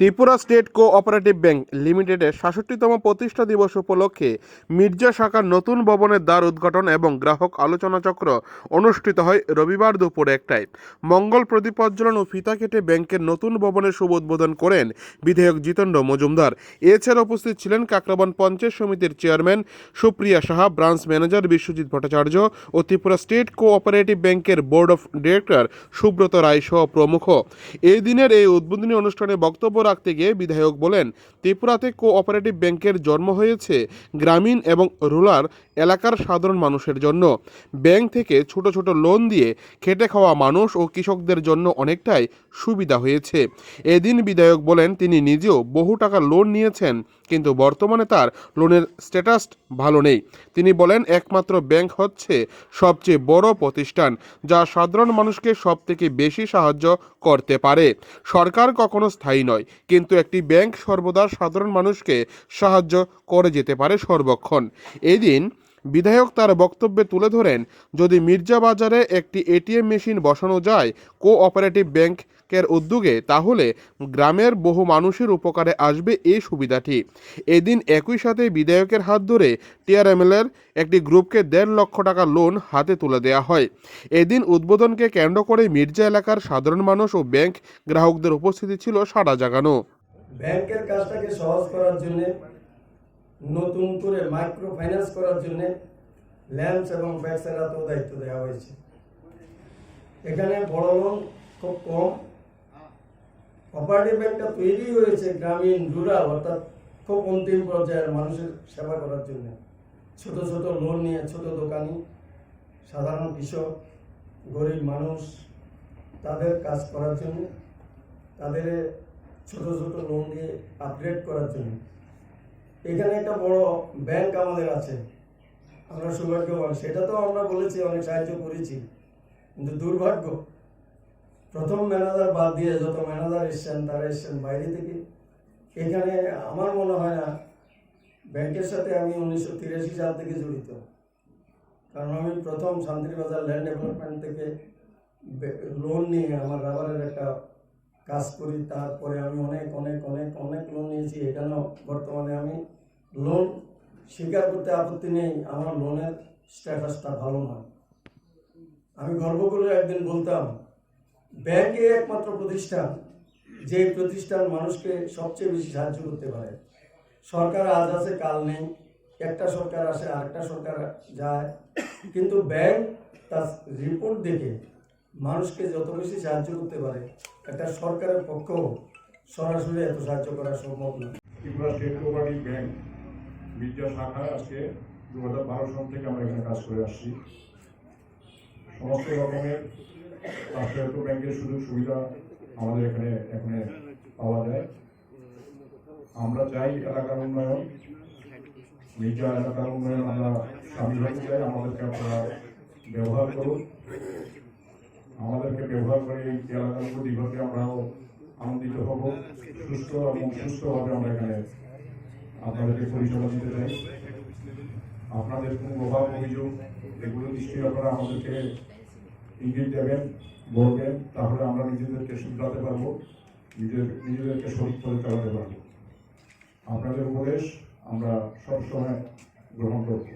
Tripura state cooperative bank লিমিটেডের সাতষট্টিতম প্রতিষ্ঠা দিবস উপলক্ষে মির্জা শাখার নতুন ভবনের দ্বার উদ্ঘাটন এবং গ্রাহক আলোচনাচক্র অনুষ্ঠিত হয় রবিবার দুপুর একটায়। মঙ্গল প্রদীপ প্রজ্বলন ও ফিতা কেটে ব্যাংকের নতুন ভবনের শুভ উদ্বোধন করেন বিধায়ক জিতেন্দ্র মজুমদার। এছাড়া উপস্থিত ছিলেন কাকরাবান পঞ্চায়েত সমিতির chairman Supriya Saha, branch manager Biswajit Bhattacharya ও ত্রিপুরা স্টেট কোঅপারেটিভ ব্যাংকের board of director Subrata Roy সহ প্রমুখ। এই দিনের এই উদ্বোধনী অনুষ্ঠানে বক্তব্য রাখতে গিয়ে বিধায়ক বলেন, ত্রিপুরাতে কোঅপারেটিভ ব্যাংকের জন্ম হয়েছে গ্রামীণ এবং রুরাল এলাকার সাধারণ মানুষের জন্য। ব্যাংক থেকে ছোট ছোট লোন দিয়ে খেটে খাওয়া মানুষ ও কৃষকদের জন্য অনেকটাই সুবিধা হয়েছে। এদিন বিধায়ক বলেন, তিনি নিজেও বহু টাকা লোন নিয়েছেন, কিন্তু বর্তমানে তার লোনের স্ট্যাটাস ভালো নেই। তিনি বলেন, একমাত্র ব্যাংক হচ্ছে সবচেয়ে বড় প্রতিষ্ঠান, যা সাধারণ মানুষকে সব থেকে বেশি সাহায্য করতে পারে। সরকার কখনো স্থায়ী নয়। কিন্তু একটি ব্যাংক সর্বদা সাধারণ মানুষকে সাহায্য করে যেতে পারে সর্বক্ষণ। এদিন বিধায়ক তার বক্তব্যে তুলে ধরেন, যদি মির্জা বাজারে একটি এটিএম মেশিন বসানো যায় কোঅপারেটিভ ব্যাংকের উদ্যোগে, তাহলে গ্রামের বহু মানুষের উপকারে আসবে এই সুবিধাটি। এদিন একই সাথে বিধায়কের হাত ধরে টিআরএমএলের একটি গ্রুপকে দেড় লক্ষ টাকা লোন হাতে তুলে দেওয়া হয়। এদিন উদ্বোধনকে কেন্দ্র করে মির্জা এলাকার সাধারণ মানুষ ও ব্যাংক গ্রাহকদের উপস্থিতি ছিল সাড়া জাগানো। ব্যাংকের কাজটাকে সহজ করার জন্য নতুন করে মাইক্রো ফাইন্যান্স করার জন্য ল্যান্স এবং ব্যাংকের হাতেও দায়িত্ব দেওয়া হয়েছে। এখানে বড় লোন খুব কম। অপারেটিভ ব্যাংকটা তৈরি হয়েছে গ্রামীণ রুরাল অর্থাৎ খুব অন্তিম পর্যায়ের মানুষের সেবা করার জন্য। ছোট ছোট লোন নিয়ে ছোট দোকানি, সাধারণ কৃষক, গরিব মানুষ তাদের কাজ করার জন্য, তাদের ছোট ছোট লোন দিয়ে আপগ্রেড করার জন্য। এখানে একটা বড় ব্যাংক আমাদের আছে। আমরা সৌভাগ্যবান। সেটা তো আমরা বলেছি, অনেক সাহায্য করেছি। কিন্তু দুর্ভাগ্য, প্রথম ম্যানেজার বাদ দিয়ে যত ম্যানেজার এসছেন, তারা এসছেন বাইরে থেকে। এখানে আমার মনে হয় না ব্যাংকের সাথে আমি উনিশশো তিরাশি সাল থেকে জড়িত। কারণ আমি প্রথম শান্তিবাজার ল্যান্ড ডেভেলপমেন্ট থেকে লোন নিয়ে আমার রাবারের একটা কাজ করি। তারপরে আমি অনেক অনেক অনেক অনেক লোন নিয়েছি। এখানেও বর্তমানে আমি লোন স্বীকার করতে আপত্তি নেই, আমার লোনের স্ট্যাটাসটা ভালো নয়। আমি গর্ব করে একদিন বলতাম ব্যাংকে একমাত্র প্রতিষ্ঠান যে প্রতিষ্ঠান মানুষকে সবচেয়ে বেশি সাহায্য করতে পারে। সরকার আজ আছে, কাল নেই, একটা সরকার আসে, আরেকটা সরকার যায়। কিন্তু ব্যাংক তার রিপোর্ট দেখে মানুষকে যত বেশি সাহায্য করতে পারে, একটা সরকারের পক্ষেও সরাসরি এত সাহায্য করা সম্ভব না ত্রিপুরা স্টেট কোঅপারেটিভ ব্যাংক বিদ্যা শাখায় আজকে দু হাজার বারো সাল থেকে আমরা এখানে কাজ করে আসছি। সমস্ত রকমের রাষ্ট্রায়ত্ত ব্যাংকের সুযোগ সুবিধা আমাদের এখানে এখানে পাওয়া যায়। আমরা চাই এলাকার উন্নয়ন মির্জা এলাকার উন্নয়ন আমরা সামিল হতে চাই, আমাদেরকে আপনারা ব্যবহার করুন। আমাদেরকে ব্যবহার করে এই এলাকার ঘটে আমরাও আনন্দিত হব, সুস্থ এবং সুস্থভাবে আমরা এখানে আপনাদেরকে পরিষেবা দিতে চাই। আপনাদের কোনো অভাব, অভিযোগ, এগুলো নিশ্চয়ই আপনারা আমাদেরকে ইঙ্গিত দেবেন, বলবেন, তাহলে আমরা নিজেদেরকে শুধরাতে পারব, নিজের, নিজেদেরকে সঠিক করে চালাতে পারব। আপনাদের উপদেশ আমরা সবসময় গ্রহণ করব।